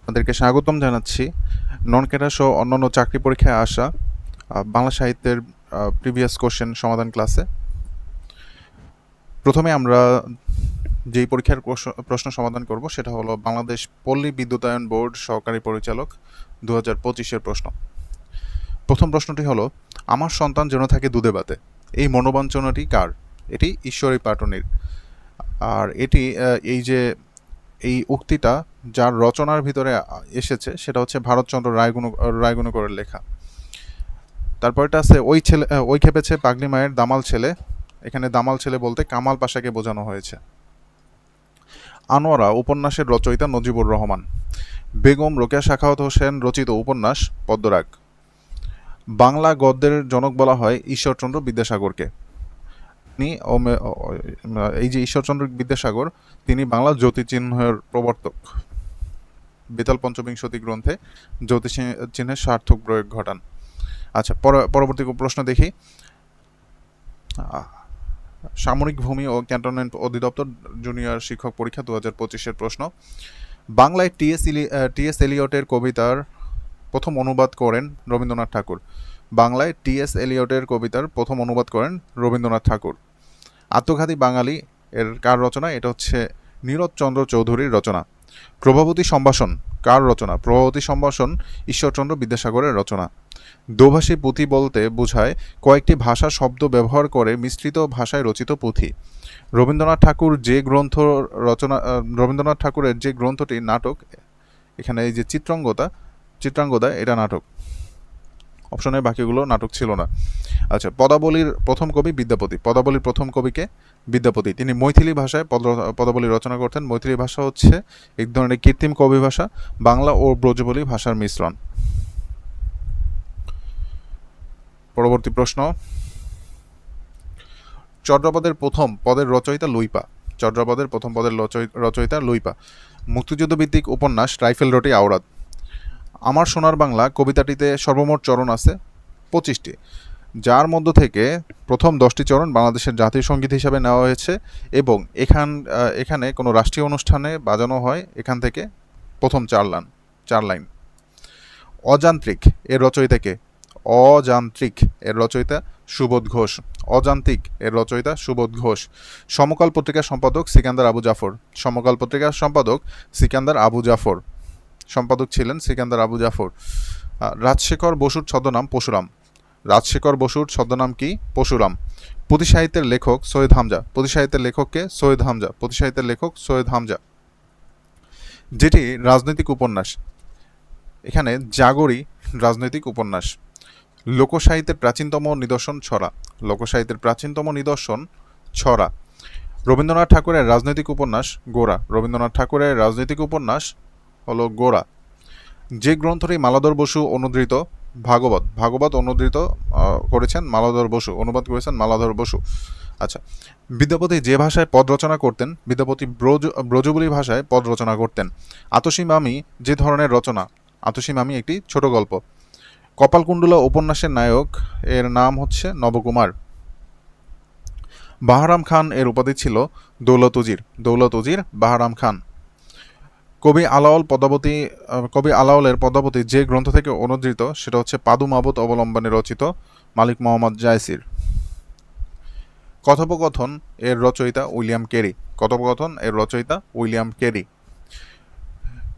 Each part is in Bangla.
আপনাদেরকে স্বাগতম জানাচ্ছি। নন ক্যাডার সহ অন্যান্য চাকরি পরীক্ষায় আসা বাংলা সাহিত্যের প্রিভিয়াস কোশ্চেন সমাধান ক্লাসে প্রথমে আমরা যেই পরীক্ষার প্রশ্ন- সমাধান করব, সেটা হলো বাংলাদেশ পল্লী বিদ্যুতায়ন বোর্ড সহকারী পরিচালক দু হাজার পঁচিশের প্রশ্ন। প্রথম প্রশ্নটি হলো, আমার সন্তান যেন থাকে দুধে বাতে, এই মনোবাঞ্ছনাটি কার? এটি ঈশ্বরী পাটনির। আর এটি এই যে এই উক্তিটা যার রচনার ভিতরে এসেছে সেটা হচ্ছে ভারতচন্দ্র রায়গুণ রায়গুণকরের লেখা। তারপরটা আছে, ওই ছেলে, ওই খেপেছে পাগলি মায়ের দামাল ছেলে। এখানে দামাল ছেলে বলতে কামাল পাশাকে বোঝানো হয়েছে। আনোয়ারা, উপন্যাসের রচয়িতা নজিবুর রহমান। বেগম রোকেয়া শাখাওয়াত হোসেন রচিত উপন্যাস, পদ্মরাগ। বাংলা গদ্যের জনক বলা হয় ঈশ্বরচন্দ্র বিদ্যাসাগরকে। ও- এই যে ঈশ্বরচন্দ্র বিদ্যাসাগর, তিনি বাংলা জ্যোতিচিহ্নের প্রবর্তক। বেতাল পঞ্চবিংশতি গ্রন্থে জ্যোতিষি- চিহ্নের সার্থক প্রয়োগ ঘটান। আচ্ছা পর- পরবর্তী প্রশ্ন দেখি। সামরিক ভূমি ও ক্যান্টনমেন্ট অধিদপ্তর জুনিয়র শিক্ষক পরীক্ষা দু হাজার পঁচিশের প্রশ্ন। বাংলায় টিএস টিএস এলিয়টের কবিতার প্রথম অনুবাদ করেন রবীন্দ্রনাথ ঠাকুর। বাংলায় টিএস এলিয়টের কবিতার প্রথম অনুবাদ করেন রবীন্দ্রনাথ ঠাকুর। আত্মঘাতী বাঙালি এর কার রচনা? এটা হচ্ছে নীরজচন্দ্র চৌধুরীর রচনা। প্রভাবতী সম্ভাষণ, কার রচনা? প্রভাবতী সম্ভাষণ, ঈশ্বরচন্দ্র বিদ্যাসাগরের রচনা। দোভাষী পুঁথি বলতে বোঝায় কয়েকটি ভাষা শব্দ ব্যবহার করে মিশ্রিত ভাষায় রচিত পুঁথি। রবীন্দ্রনাথ ঠাকুর যে গ্রন্থ রচনা রবীন্দ্রনাথ ঠাকুরের যে গ্রন্থটি নাটক, এখানে এই যে চিত্রাঙ্গতা চিত্রাঙ্গদা এটা নাটক। অপশনের বাকিগুলো নাটক ছিল না। আচ্ছা পদাবলীর প্রথম কবি বিদ্যাপতি। পদাবলীর প্রথম কবিকে বিদ্যাপতি। তিনি মৈথিলি ভাষায় পদ- পদাবলী রচনা করতেন। মৈথিলি ভাষা হচ্ছে এক ধরনের কৃত্রিম কবি ভাষা। বাংলা ও ব্রজবলী ভাষার মিশ্রণ। পরবর্তী প্রশ্ন। চন্দ্রপদের প্রথম পদের রচয়িতা লুইপা। চন্দ্রপদের প্রথম পদের রচয়িতা লুইপা। মুক্তিযুদ্ধ ভিত্তিক উপন্যাস রাইফেল রোটি আওরাত আমার সোনার বাংলা কবিতাটিতে সর্বমোট চরণ আছে পঁচিশটি। যার মধ্য থেকে প্রথম দশটি চরণ বাংলাদেশের জাতীয় সংগীত হিসাবে নেওয়া হয়েছে এবং এখান এখানে কোনো রাষ্ট্রীয় অনুষ্ঠানে বাজানো হয়, এখান থেকে প্রথম চার লাইন চার লাইন। অযান্ত্রিক এর রচয়িতাকে অযান্ত্রিক এর রচয়িতা সুবোধ ঘোষ। অযান্ত্রিক এর রচয়িতা সুবোধ ঘোষ। সমকাল পত্রিকার সম্পাদক সিকান্দার আবু জাফর। সমকাল পত্রিকার সম্পাদক সিকান্দার আবু জাফর। সম্পাদক ছিলেন সিকান্দার আবু জাফর। রাজশেখর বসুর ছদ্মনাম পশুরাম। রাজশেখর বসুর ছদ্মনাম কি? পশুরাম পুঁথি সাহিত্যের লেখক সৈয়দ হামজা। পুঁথি সাহিত্যের লেখককে সৈয়দ হামজা। পুঁথি সাহিত্যের লেখক সৈয়দ হামজা। যেটি রাজনৈতিক উপন্যাস। এখানে জাগরি রাজনৈতিক উপন্যাস। লোকসাহিত্যের প্রাচীনতম নিদর্শন ছড়া। লোকসাহিত্যের প্রাচীনতম নিদর্শন ছড়া। রবীন্দ্রনাথ ঠাকুরের রাজনৈতিক উপন্যাস গোরা রবীন্দ্রনাথ ঠাকুরের রাজনৈতিক উপন্যাস হলো গোরা যে গ্রন্থটি মালাধর বসু অনুদৃত ভাগবত ভাগবত অনুদৃত করেছেন মালাধর বসু, অনুবাদ করেছেন মালাধর বসু। আচ্ছা বিদ্যাপতি যে ভাষায় পদ রচনা করতেন, বিদ্যাপতি ব্রজ ব্রজবুলি ভাষায় পদ রচনা করতেন। আতসী মামি যে ধরনের রচনা আতসী মামি একটি ছোট গল্প। কপালকুণ্ডলা উপন্যাসের নায়ক, এর নাম হচ্ছে নবকুমার। বাহারাম খান এর উপাধি ছিল দৌলত উজির দৌলত উজির বাহারাম খান। কবি আলাওল পদাবতী কবি আলাওলের পদাবতী যে গ্রন্থ থেকে অনুদৃত, সেটা হচ্ছে পাদু মাবুত অবলম্বনে রচিত মালিক মোহাম্মদ জায়সির। কথোপকথন এর রচয়িতা উইলিয়াম কেরি। কথোপকথন এর রচয়িতা উইলিয়াম কেরি।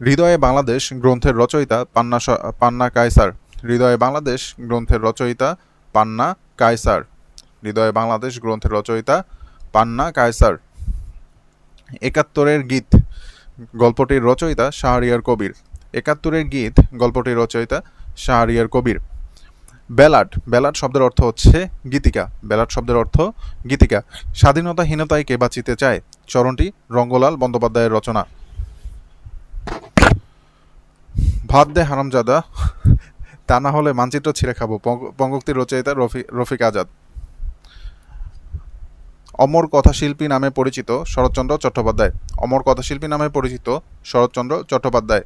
হৃদয়ে বাংলাদেশ গ্রন্থের রচয়িতা পান্না পান্না কায়সার। হৃদয়ে বাংলাদেশ গ্রন্থের রচয়িতা পান্না কায়সার। হৃদয়ে বাংলাদেশ গ্রন্থের রচয়িতা পান্না কায়সার। একাত্তরের গীত। গল্পটির রচয়িতা শাহরিয়ার কবির। একাত্তরের গীত গল্পটির রচয়িতা শাহরিয়ার কবির। ব্যালাট ব্যালাট শব্দের অর্থ হচ্ছে গীতিকা। ব্যালাট শব্দের অর্থ গীতিকা। স্বাধীনতাহীনতায় কে বাঁচিতে চায় চরণটি রঙ্গলাল বন্দ্যোপাধ্যায়ের রচনা। ভাত দে হারামজাদা, তা না হলে মানচিত্র ছিঁড়ে খাব। পঙ্গ- পঙ্গক্তির রচয়িতা রফি, রফিক আজাদ। অমর কথাশিল্পী নামে পরিচিত শরৎচন্দ্র চট্টোপাধ্যায়। অমর কথাশিল্পী নামে পরিচিত শরৎচন্দ্র চট্টোপাধ্যায়।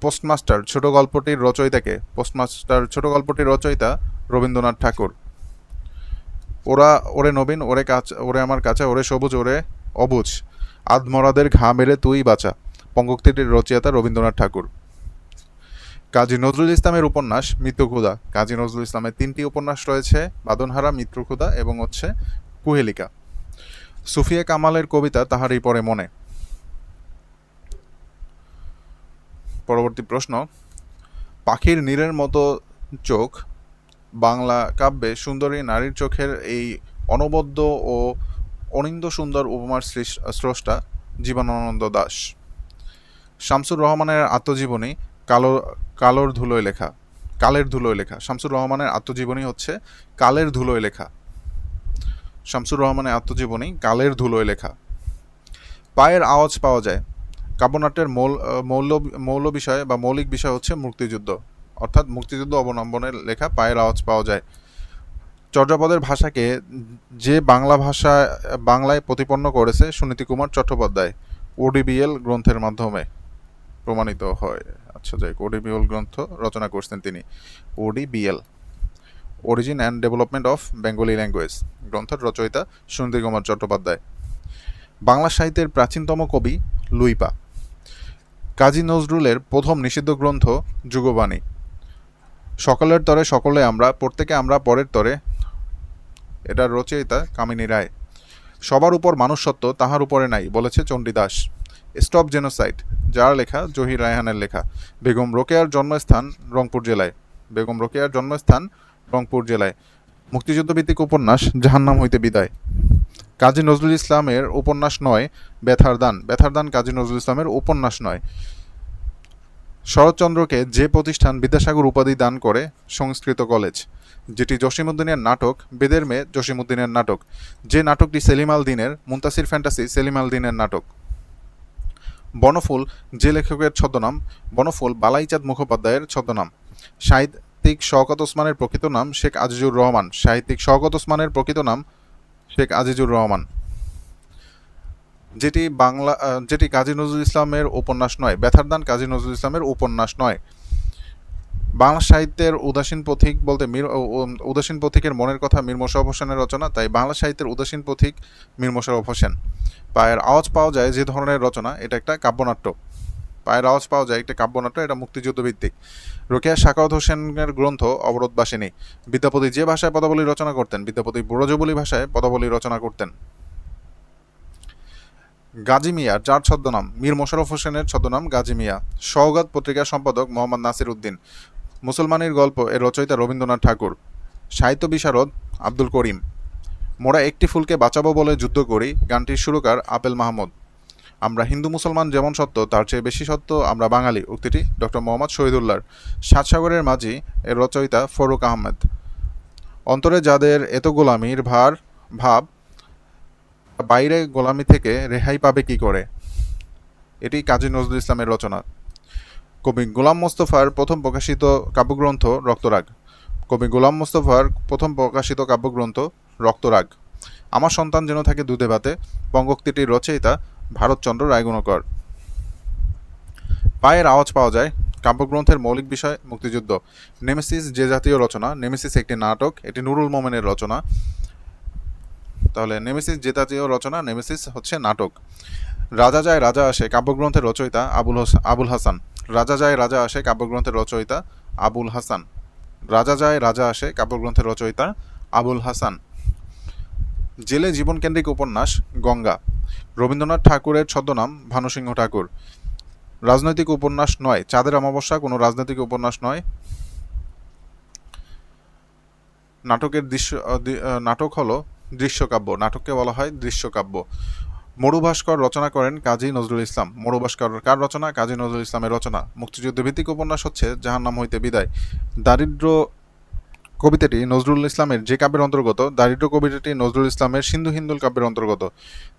পোস্টমাস্টার ছোট গল্পটির রচয়িতাকে, পোস্টমাস্টার ছোট গল্পটির রচয়িতা রবীন্দ্রনাথ ঠাকুর। ওরা, ওরে নবীন, ওরে কাছ ওরে আমার কাছে ওরে সবুজ, ওরে অবুজ। আধমরাদের ঘা মেরে তুই বাঁচা। পঙ্গক্তিটির রচয়িতা রবীন্দ্রনাথ ঠাকুর। কাজী নজরুল ইসলামের উপন্যাস মৃত্যুক্ষুধা কাজী নজরুল ইসলামের তিনটি উপন্যাস রয়েছে, বাদনহারা মৃত্যুক্ষুধা এবং হচ্ছে কুহেলিকা। সুফিয়া কামালের কবিতা তাহারই পরে মনে। পরবর্তী প্রশ্ন, পাখির নীরের মতো চোখ বাংলা কাব্যে সুন্দরী নারীর চোখের এই অনবদ্য ও অনিন্দ সুন্দর উপমার স্রষ্টা জীবনানন্দ দাস। শামসুর রহমানের আত্মজীবনী কালো, কালোর ধুলোয় লেখা, কালের ধুলোয় লেখা। শামসুর রহমানের আত্মজীবনী হচ্ছে কালের ধুলোয় লেখা। শামসুর রহমানের আত্মজীবনী কালের ধুলোয় লেখা। পায়ের আওয়াজ পাওয়া যায়। কাব্যনাট্যের মৌল মৌল মৌল বিষয় বা মৌলিক বিষয় হচ্ছে মুক্তিযুদ্ধ। অর্থাৎ মুক্তিযুদ্ধ অবলম্বনের লেখা পায়ের আওয়াজ পাওয়া যায়। চর্যাপদের ভাষাকে যে বাংলা ভাষা, বাংলায় প্রতিপন্ন করেছে সুনীতি কুমার চট্টোপাধ্যায়, ওডিবিএল গ্রন্থের মাধ্যমে। প্রমাণিত হয়। আচ্ছা যাই ওডিবিএল গ্রন্থ রচনা করছেন তিনি। ODBL origin and development of Bengali language গ্রন্থের রচয়িতা সুনীতি কুমার চট্টোপাধ্যায়। বাংলা সাহিত্যের প্রাচীনতম কবি লুইপা। কাজী নজরুলের প্রথম নিষিদ্ধ গ্রন্থ যুগবাণী। সকলের তরে সকলে আমরা, প্রত্যেকে আমরা, পরের তরে। এটার রচয়িতা কামিনী রায়। সবার উপর মানুষ সত্য তাহার উপরে নাই, বলেছে চণ্ডীদাস। স্টপ জেনোসাইড, যার লেখা জহির রায়হানের লেখা। বেগম রোকেয়ার জন্মস্থান রংপুর জেলায়। বেগম রোকেয়ার জন্মস্থান রংপুর জেলায়। মুক্তিযুদ্ধভিত্তিক উপন্যাস, জাহান্নাম হইতে বিদায়। কাজী নজরুল ইসলামের উপন্যাস নয়, ব্যথার দান। ব্যথার দান কাজী নজরুল ইসলামের উপন্যাস নয়। শরৎচন্দ্রকে যে প্রতিষ্ঠান বিদ্যাসাগর উপাধি দান করে, সংস্কৃত কলেজ। যেটি জসিমুদ্দিনের নাটক, বেদের মেয়ে জসিমুদ্দিনের নাটক। যে নাটকটি সেলিম আল দিনের মুন্তাসির ফ্যান্টাসি সেলিম আল দিনের নাটক। বনফুল, যে লেখকের ছদ্মনাম, বনফুল বালাইচাঁদ মুখোপাধ্যায়ের ছদ্মনাম। সাহিত্যিক শওকত ওসমানের প্রকৃত নাম শেখ আজিজুর রহমান। সাহিত্যিক শওকত ওসমানের প্রকৃত নাম শেখ আজিজুর রহমান। যেটি বাংলা যেটি কাজী নজরুল ইসলামের উপন্যাস নয়, ব্যথার দান কাজী নজরুল ইসলামের উপন্যাস নয়। বাংলা সাহিত্যের উদাসীন পথিক বলতে মীর উদাসীন পথিকের মনের কথা মীর মোশাররফ হোসেনের রচনা, তাই বাংলা সাহিত্যের উদাসীন পথিক মীর মোশাররফ হোসেন। পায়ের আওয়াজ পাওয়া যায় যে ধরনের রচনা, এটা একটা কাব্যনাট্য। পায়ের আওয়াজ পাওয়া যায় একটা কাব্যনাট্য, এটা মুক্তিযুদ্ধ ভিত্তিক রোকেয়া শাকাওয়াত হোসেনের গ্রন্থ অবরোধবাসিনী। বিদ্যাপতি যে ভাষায় পদাবলী রচনা করতেন, বিদ্যাপতি ব্রজবলী ভাষায় পদাবলী রচনা করতেন। গাজী মিয়া, যার ছদ্মনাম, মীর মোশাররফ হোসেনের ছদ্মনাম গাজী মিয়া। সওগাত পত্রিকার সম্পাদক মোহাম্মদ নাসির উদ্দিন। মুসলমানের গল্প এর রচয়িতা রবীন্দ্রনাথ ঠাকুর। সাহিত্য বিশারদ আব্দুল করিম। মোরা একটি ফুলকে বাঁচাবো বলে যুদ্ধ করি, গানটির সুরকার আপেল মাহমুদ। আমরা হিন্দু মুসলমান যেমন সত্য, তার চেয়ে বেশি সত্য আমরা বাঙালি। উক্তিটি ডক্টর মোহাম্মদ শহীদুল্লাহর সাত সাগরের মাঝি এর রচয়িতা ফরুক আহমেদ। অন্তরে যাদের এত গোলামির ভার, ভাব, বাইরে গোলামি থেকে রেহাই পাবে কি করে? এটি কাজী নজরুল ইসলামের রচনা। কবি গোলাম মোস্তফার প্রথম প্রকাশিত কাব্যগ্রন্থ রক্তরাগ। কবি গোলাম মোস্তফার প্রথম প্রকাশিত কাব্যগ্রন্থ রক্তরাগ। আমার সন্তান যেন থাকে দুধে ভাতে বঙ্গোক্তিটির রচয়িতা ভারতচন্দ্র রায়গুণকর। পায়ের আওয়াজ পাওয়া যায়, কাব্যগ্রন্থের মৌলিক বিষয় মুক্তিযুদ্ধ। নেমেসিস যে জাতীয় রচনা, নেমেসিস একটি নাটক, এটি নুরুল মোমেনের রচনা। তাহলে নেমেসিস যে জাতীয় রচনা, নেমেসিস হচ্ছে নাটক। রাজা যায় রাজা আসে কাব্যগ্রন্থের রচয়িতা আবুল আবুল হাসান। রাজা যায় রাজা আসে কাব্যগ্রন্থের রচয়িতা আবুল হাসান। রাজা যায় রাজা আসে কাব্যগ্রন্থের রচয়িতা আবুল হাসান। জেলে জীবনকেন্দ্রিক উপন্যাস গঙ্গা। রবীন্দ্রনাথ ঠাকুরের ছদ্মনাম ভানুসিংহ ঠাকুর। রাজনৈতিক উপন্যাস নয়, চাঁদের অমাবস্যা, কোনো রাজনৈতিক উপন্যাস নয়। নাটকের দৃশ্য নাটক হলো দৃশ্যকাব্য। নাটককে বলা হয় দৃশ্যকাব্য। মরু ভাস্কর রচনা করেন কাজী নজরুল ইসলাম। মরু ভাস্কর কার রচনা? কাজী নজরুল ইসলামের রচনা। মুক্তিযুদ্ধ ভিত্তিক উপন্যাস হচ্ছে যাহার নাম হইতে বিদায়। দারিদ্র কবিতাটি নজরুল ইসলামের যে কাব্যের অন্তর্গত, দারিদ্র কবিতাটি নজরুল ইসলামের সিন্ধু হিন্দুল কাব্যের অন্তর্গত।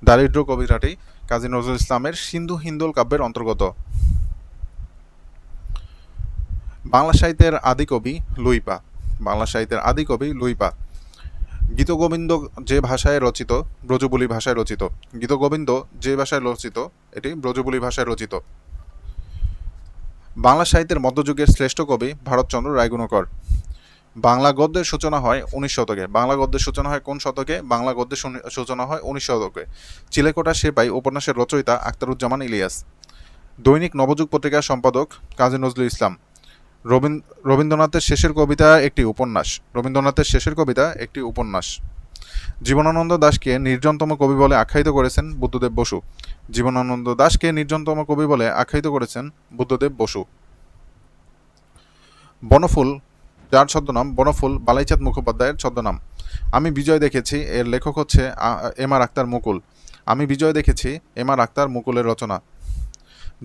দারিদ্র কবিতাটি কাজী নজরুল ইসলামের সিন্ধু হিন্দুল কাব্যের অন্তর্গত। বাংলা সাহিত্যের আদি কবি লুইপা। বাংলা সাহিত্যের আদি কবি লুইপা। গীতগোবিন্দ যে ভাষায় রচিত, ব্রজবুলি ভাষায় রচিত, গীতগোবিন্দ যে ভাষায় রচিত, এটি ব্রজবুলি ভাষায় রচিত। বাংলা সাহিত্যের মধ্যযুগের শ্রেষ্ঠ কবি ভারতচন্দ্র রায়গুণকর। বাংলা গদ্যের সূচনা হয় উনিশ শতকে। বাংলা গদ্যের সূচনা হয় কোন শতকে? বাংলা গদ্যের সূচনা হয় উনিশ শতকে। চিলেকোটা সেপাই উপন্যাসের রচয়িতা আখতারুজ্জামান ইলিয়াস। দৈনিক নবযুগ পত্রিকার সম্পাদক কাজী নজরুল ইসলাম। রবীন্দ্রনাথের শেষের কবিতা একটি উপন্যাস। রবীন্দ্রনাথের শেষের কবিতা একটি উপন্যাস। জীবনানন্দ দাশকে নির্জনতম কবি বলে আখ্যায়িত করেছেন বুদ্ধদেব বসু। জীবনানন্দ দাশকে নির্জনতম কবি বলে আখ্যায়িত করেছেন বুদ্ধদেব বসু। বনফুল, যার ছদ্মনাম বনফুল বালাইচাঁদ মুখোপাধ্যায়ের ছদ্মনাম। আমি বিজয় দেখেছি, এর লেখক হচ্ছে এম আর আক্তার মুকুল। আমি বিজয় দেখেছি, এম আর আক্তার মুকুলের রচনা।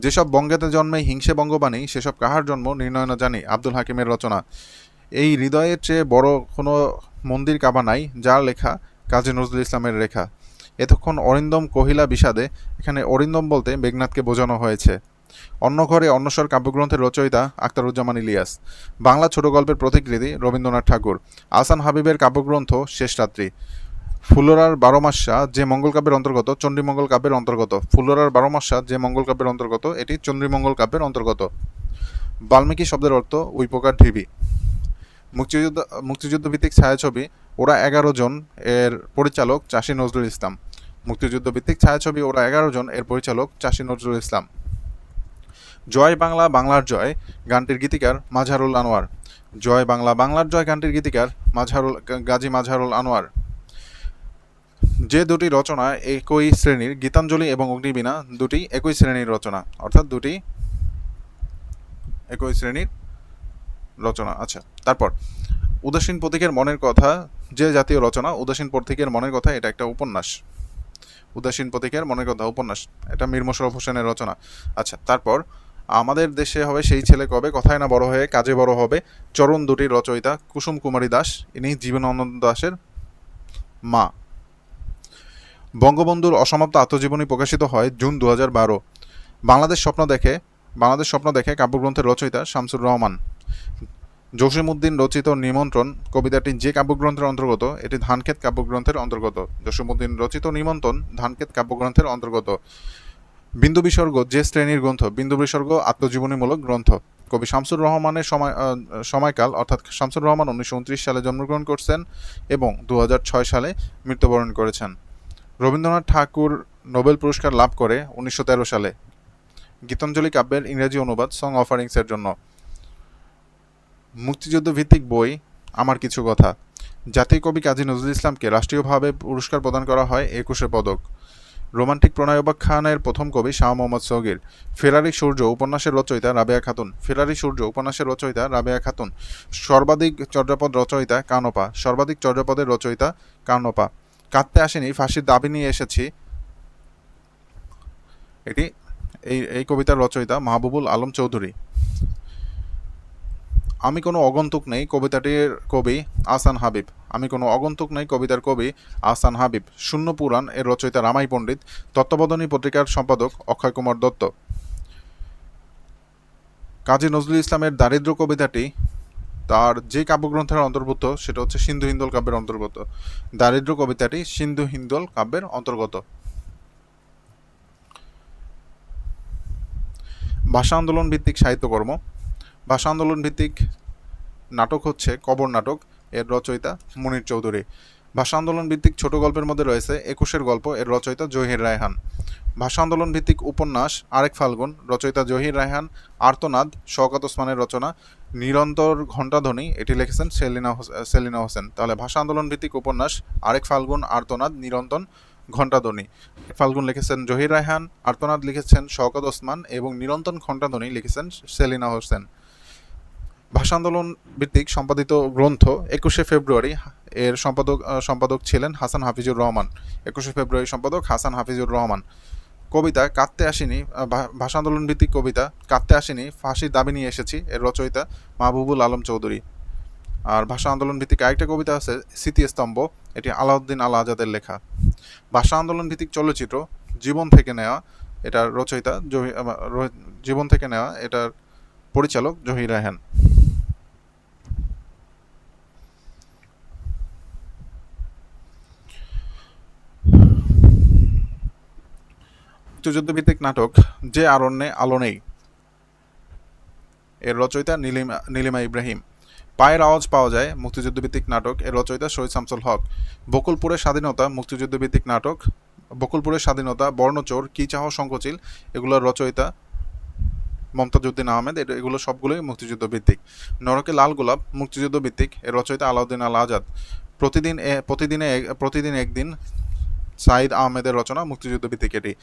যেসব বঙ্গেতে জন্মে হিংসে বঙ্গবাণী, সেসব কাহার জন্ম নির্ণয় না জানি, আব্দুল হাকিমের রচনা। এই হৃদয়ের চেয়ে বড় কোনো মন্দির কাবা নাই, যার লেখা কাজী নজরুল ইসলামের রেখা। এতক্ষণ অরিন্দম কহিলা বিষাদে, এখানে অরিন্দম বলতে মেঘনাথকে বোঝানো হয়েছে। অন্য ঘরে অন্যস্বর কাব্যগ্রন্থের রচয়িতা আক্তারুজ্জামান ইলিয়াস। বাংলা ছোট গল্পের প্রতিকৃতি রবীন্দ্রনাথ ঠাকুর। আসান হাবিবের কাব্যগ্রন্থ শেষ রাত্রি ফুলোরার বারো মাসা যে মঙ্গল কাব্যের অন্তর্গত, চণ্ডীমঙ্গল কাব্যের অন্তর্গত। ফুলোরার বারো মাসা যে মঙ্গল কাব্যের অন্তর্গত, এটি চণ্ডীমঙ্গল কাব্যের অন্তর্গত। বাল্মীকি শব্দের অর্থ উই প্রকার ঢিবি। মুক্তিযুদ্ধ মুক্তিযুদ্ধ ভিত্তিক ছায়াছবি ওরা এগারো জন এর পরিচালক চাষী নজরুল ইসলাম। মুক্তিযুদ্ধ ভিত্তিক ছায়াছবি ওরা এগারো জন এর পরিচালক চাষী নজরুল ইসলাম। জয় বাংলা, বাংলার জয়, গানটির গীতিকার মাঝহারুল আনোয়ার। জয় বাংলা, বাংলার জয়, গানটির গীতিকার মাঝহারুল, গাজী মাঝহারুল আনোয়ার। যে দুটি রচনা একই শ্রেণির, গীতাঞ্জলি এবং অগ্নিবীণা, দুটি একই শ্রেণির রচনা। অর্থাৎ দুটি একই শ্রেণির রচনা। আচ্ছা তারপর, উদাসীন প্রতীকের মনের কথা, যে জাতীয় রচনা, উদাসীন প্রতীকের মনের কথা, এটা একটা উপন্যাস। উদাসীন প্রতীকের মনের কথা, উপন্যাস, এটা মীর মোশাররফ হোসেনের রচনা। আচ্ছা তারপর, আমাদের দেশে হবে সেই ছেলে কবে? কথায় না বড় হয়ে, কাজে বড় হবে, চরণ দুটির রচয়িতা কুসুম কুমারী দাস। ইনি জীবনানন্দ দাসের মা। বঙ্গবন্ধুর অসমাপ্ত আত্মজীবনী প্রকাশিত হয় জুন দু বাংলাদেশ স্বপ্ন দেখে, বাংলাদেশ স্বপ্ন দেখে কাব্যগ্রন্থের রচয়িতা শামসুর রহমান। জসিমউদ্দিন রচিত নিমন্ত্রণ কবিতাটি যে কাব্যগ্রন্থের অন্তর্গত, এটি ধানক্ষেত কাব্যগ্রন্থের অন্তর্গত। জসিমউদ্দিন রচিত নিমন্ত্রণ ধানক্ষেত কাব্যগ্রন্থের অন্তর্গত। বিন্দু বিসর্গ যে শ্রেণির গ্রন্থ, বিন্দু বিসর্গ আত্মজীবনীমূলক গ্রন্থ। কবি শামসুর রহমানের সময় সময়কাল, অর্থাৎ শামসুর রহমান উনিশশো উনত্রিশ সালে জন্মগ্রহণ করছেন এবং দু হাজার ছয় সালে মৃত্যুবরণ করেছেন। রবীন্দ্রনাথ ঠাকুর নোবেল পুরস্কার লাভ করে উনিশশো তেরো সালে। গীতাঞ্জলি কাব্যের ইংরেজি অনুবাদ সং অফারিংসের জন্য। মুক্তিযুদ্ধ ভিত্তিক বই আমার কিছু কথা। জাতীয় কবি কাজী নজরুল ইসলামকে রাষ্ট্রীয়ভাবে পুরস্কার প্রদান করা হয় একুশে পদক। রোমান্টিক প্রণয়োপাখ্যানের প্রথম কবি শাহ মোহাম্মদ সগির। ফেরারি সূর্য উপন্যাসের রচয়িতা রাবেয়া খাতুন। ফেরারি সূর্য উপন্যাসের রচয়িতা রাবেয়া খাতুন। সর্বাধিক চর্যাপদ রচয়িতা কানপা। সর্বাধিক চর্যাপদের রচয়িতা কানপা। কাঁদতে আসেনি, ফাঁসির দাবি নিয়ে এসেছি। এটি এই এই কবিতার রচয়িতা মাহবুবুল আলম চৌধুরী। আমি কোনো অগন্তুক নেই কবিতাটির কবি আসান হাবিব। আমি কোনো অগন্তুক নেই কবিতার কবি আসান হাবিব। শূন্য পুরাণ এর রচয়িতা রামাই পণ্ডিত। তত্ত্ববোধনী পত্রিকার সম্পাদক অক্ষয় কুমার দত্ত। কাজী নজরুল ইসলামের দারিদ্র কবিতাটি তার যে কাব্যগ্রন্থের অন্তর্ভুক্ত, সেটা হচ্ছে সিন্ধু হিন্দল কাব্যের অন্তর্গত দারিদ্র কবিতাটি সিন্ধু হিন্দল কাব্যের অন্তর্গত। ভাষা আন্দোলন ভিত্তিক সাহিত্যকর্ম। ভাষা আন্দোলন ভিত্তিক নাটক হচ্ছে কবর নাটক, এর রচয়িতা মনির চৌধুরী। ভাষা আন্দোলন ভিত্তিক ছোট গল্পের মধ্যে রয়েছে একুশের গল্প, এর রচয়িতা জহির রায়হান। ভাষা আন্দোলন ভিত্তিক উপন্যাস, আরেক ফাল্গুন, রচয়িতা জহির রায়হান, আর্তনাদ, শওকাত ওসমানের রচনা, নিরন্তর ঘণ্টাধ্বনি, এটি লিখেছেন সেলিনা সেলিনা হোসেন। তাহলে ভাষা আন্দোলন ভিত্তিক উপন্যাস, আরেক ফাল্গুন, আর্তনাদ নিরন্তন ঘণ্টাধ্বনি। ফাল্গুন লিখেছেন জহির রায়হান, আর্তনাদ লিখেছেন শওকত ওসমান এবং নিরন্তন ঘণ্টাধ্বনি লিখেছেন সেলিনা হোসেন। ভাষা আন্দোলন ভিত্তিক সম্পাদিত গ্রন্থ একুশে ফেব্রুয়ারি, এর সম্পাদক সম্পাদক ছিলেন হাসান হাফিজুর রহমান। একুশে ফেব্রুয়ারি সম্পাদক হাসান হাফিজুর রহমান। কবিতা, কাঁদতে আসিনি ভাষা আন্দোলন ভিত্তিক কবিতা, কাঁদতে আসিনি, ফাঁসির দাবি নিয়ে এসেছি, এর রচয়িতা মাহবুবুল আলম চৌধুরী। আর ভাষা আন্দোলন ভিত্তিক আরেকটা কবিতা আছে স্মৃতিস্তম্ভ এটি আলাউদ্দিন আল আজাদের লেখা। ভাষা আন্দোলন ভিত্তিক চলচ্চিত্র, জীবন থেকে নেওয়া এটার রচয়িতা জীবন থেকে নেওয়া এটার পরিচালক জহির রায়হান। মুক্তিযুদ্ধ ভিত্তিক নাটক যে আরণ্যে আলো নেই। এর রচয়িতা নীলিমা নীলিমা ইব্রাহিম। পায়ের আওয়াজ পাওয়া যায় মুক্তিযুদ্ধ ভিত্তিক নাটক। এর রচয়িতা শহীদ শামসুল হক। বকুলপুরের স্বাধীনতা মুক্তিযুদ্ধ ভিত্তিক নাটক। বকুলপুরের স্বাধীনতা, বর্ণচোর কি চাহ সংকোচিল এগুলোর রচয়িতা মমতাজউদ্দিন আহমেদ। এগুলো সবগুলোই মুক্তিযুদ্ধ ভিত্তিক নরকে লাল গোলাপ মুক্তিযুদ্ধ ভিত্তিক এর রচয়িতা আলাউদ্দিন আল আজাদ। প্রতিদিন প্রতিদিনে প্রতিদিন একদিন সাইদ আহমেদের রচনা, মুক্তিযুদ্ধ ভিত্তিক এটি।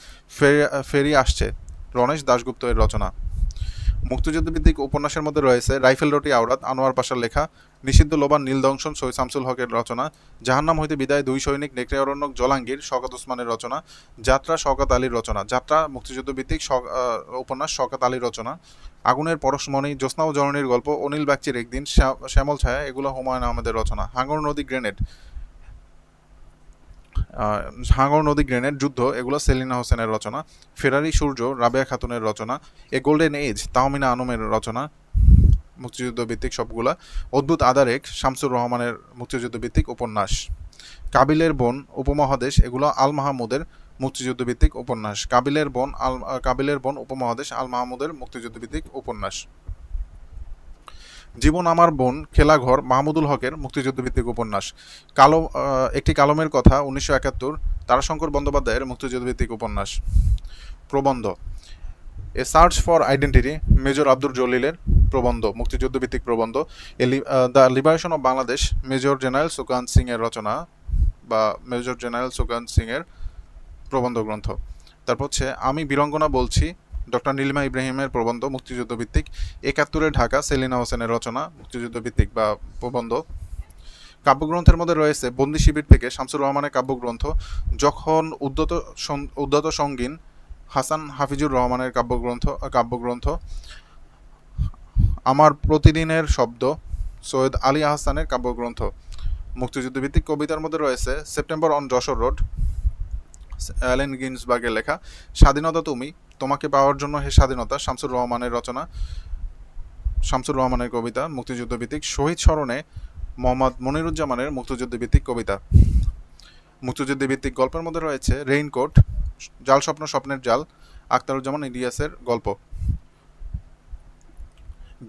ফেরি আসছে। রণেশ দাশগুপ্ত এর রচনা। মুক্তিযুদ্ধ ভিত্তিক উপন্যাসের মধ্যে রয়েছে রাইফেল রটি আওরাত, আনোয়ার পাশার লেখা, নিষিদ্ধ লোবান নীলদংশন সৈ শামসুল হকের রচনা, জাহান্নাম হইতে বিদায় দুই সৈনিক, নেকড়ে অরণ্যক, জলাঙ্গীর, শওকত ওসমানের রচনা, যাত্রা শওকত আলীর রচনা, যাত্রা মুক্তিযুদ্ধ ভিত্তিক উপন্যাস শওকত আলীর রচনা, আগুনের পরশমণি, জ্যোৎস্না ও জননীর গল্প, অনিল বাগচির একদিন শ্যা- শ্যামল ছায়া, এগুলো হুমায়ুন আহমেদের রচনা, হাঙ্গর নদী গ্রেনেড। হাঙ্গর নদী গ্রেনেড যুদ্ধ, এগুলো সেলিনা হোসেনের রচনা, ফেরারি সূর্য, রাবেয়া খাতুনের রচনা, এ গোল্ডেন এজ, তাহমিনা আনমের রচনা, মুক্তিযুদ্ধ ভিত্তিক সবগুলা, অদ্ভুত আদারেক শামসুর রহমানের মুক্তিযুদ্ধ ভিত্তিক উপন্যাস। কাবিলের বন উপমহাদেশ, এগুলো আল মাহমুদের মুক্তিযুদ্ধ ভিত্তিক উপন্যাস। কাবিলের বন আল কাবিলের বন উপমহাদেশ, আল মাহমুদের মুক্তিযুদ্ধ ভিত্তিক উপন্যাস। জীবন আমার বোন খেলাঘর মাহমুদুল হকের মুক্তিযুদ্ধ ভিত্তিক উপন্যাস। কালো একটি কালমের কথা উনিশশো একাত্তর তারাশঙ্কর বন্দ্যোপাধ্যায়ের মুক্তিযুদ্ধ ভিত্তিক উপন্যাস। প্রবন্ধ। A search for identity major Abdul জলিলের প্রবন্ধ মুক্তিযুদ্ধ ভিত্তিক প্রবন্ধ the liberation of Bangladesh major general Sukanta Singh এর রচনা বা মেজর জেনারেল সুকান্ত সিং এর প্রবন্ধ গ্রন্থ। তারপর হচ্ছে, আমি বীরঙ্গনা বলছি ডক্টর নীলিমা ইব্রাহিমের প্রবন্ধ মুক্তিযুদ্ধ ভিত্তিক একাত্তরের ঢাকা সেলিনা হোসেনের রচনা মুক্তিযুদ্ধ ভিত্তিক বা প্রবন্ধ। কাব্যগ্রন্থের মধ্যে রয়েছে বন্দি শিবির থেকে শামসুর রহমানের কাব্যগ্রন্থ, যখন উদ্যত উদ্যত সঙ্গীন হাসান হাফিজুর রহমানের কাব্যগ্রন্থ কাব্যগ্রন্থ, আমার প্রতিদিনের শব্দ, সৈয়দ আলী আহসানের কাব্যগ্রন্থ। মুক্তিযুদ্ধ ভিত্তিক কবিতার মধ্যে রয়েছে September on Jessore road Allen গিন্সবার্গের লেখা, স্বাধীনতা তুমি, তোমাকে পাওয়ার জন্য হে স্বাধীনতা, শামসুর রহমানের রচনা, শামসুর রহমানের কবিতা, মুক্তিযুদ্ধভিত্তিক শহীদ স্মরণে মোহাম্মদ মনিরুজ্জামানের মুক্তিযুদ্ধ ভিত্তিক কবিতা। মুক্তিযুদ্ধভিত্তিক গল্পের মধ্যে রয়েছে রেইনকোট, জাল স্বপ্ন, স্বপ্নের জাল, আখতারুজ্জামান ইলিয়াসের গল্প।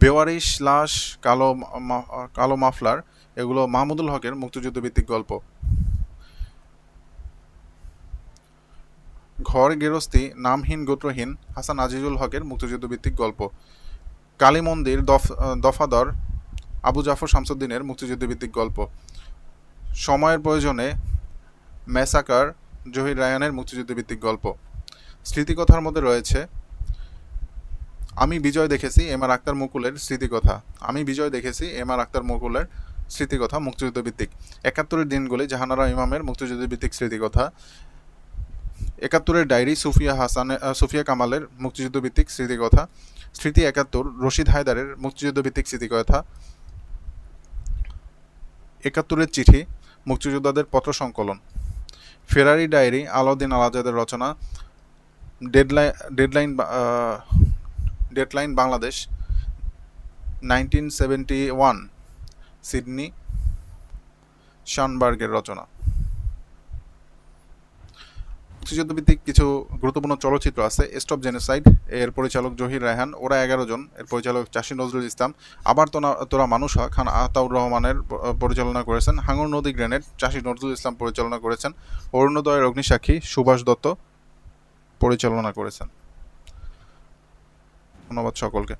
বেওয়ারিশ, লাশ, কালো কালো মাফলার, এগুলো মাহমুদুল হকের মুক্তিযুদ্ধভিত্তিক গল্প। ঘর গেরস্তি নামহীন গোত্রহীন হাসান আজিজুল হকের মুক্তিযুদ্ধ ভিত্তিক গল্প। কালী মন্দির দফ- দফাদর আবু জাফর শামসুদ্দিনের মুক্তিযুদ্ধ ভিত্তিক গল্প। সময়ের প্রয়োজনে ম্যাসাকার জহির রায়ানের মুক্তিযুদ্ধ ভিত্তিক গল্প। স্মৃতিকথার মধ্যে রয়েছে, আমি বিজয় দেখেছি, এম আর আক্তার মুকুলের স্মৃতিকথা। আমি বিজয় দেখেছি, এম আর আক্তার মুকুলের স্মৃতিকথা মুক্তিযুদ্ধ ভিত্তিক একাত্তরের দিনগুলি জাহানারা ইমামের মুক্তিযুদ্ধ ভিত্তিক স্মৃতিকথা। একাত্তরের ডায়েরি সুফিয়া হাসান সুফিয়া কামালের মুক্তিযুদ্ধ ভিত্তিক স্মৃতিকথা। স্মৃতি একাত্তর, রশিদ হায়দারের মুক্তিযুদ্ধ ভিত্তিক স্মৃতিকথা। একাত্তরের চিঠি, মুক্তিযোদ্ধাদের পত্র সংকলন। ফেরারি ডায়েরি, আলাউদ্দিন আলাজাদের রচনা। Deadline deadline deadline Bangladesh, nineteen seventy one, Sydney শানবার্গের রচনা। মুক্তিযুদ্ধ ভিত্তিক কিছু গুরুত্বপূর্ণ চলচ্চিত্র আছে স্টপ জেনোসাইড এর পরিচালক জহির রায়হান, ওরা এগারো জন, এর পরিচালক চাষি নজরুল ইসলাম, আবার তোরা মানুষ খান আতাউর রহমানের পরিচালনা করেছেন, হাঙর নদী গ্রেনেড, চাষি নজরুল ইসলাম পরিচালনা করেছেন অরুণোদয়ের অগ্নিসাক্ষী, সুভাষ দত্ত পরিচালনা করেছেন। ধন্যবাদ সকলকে।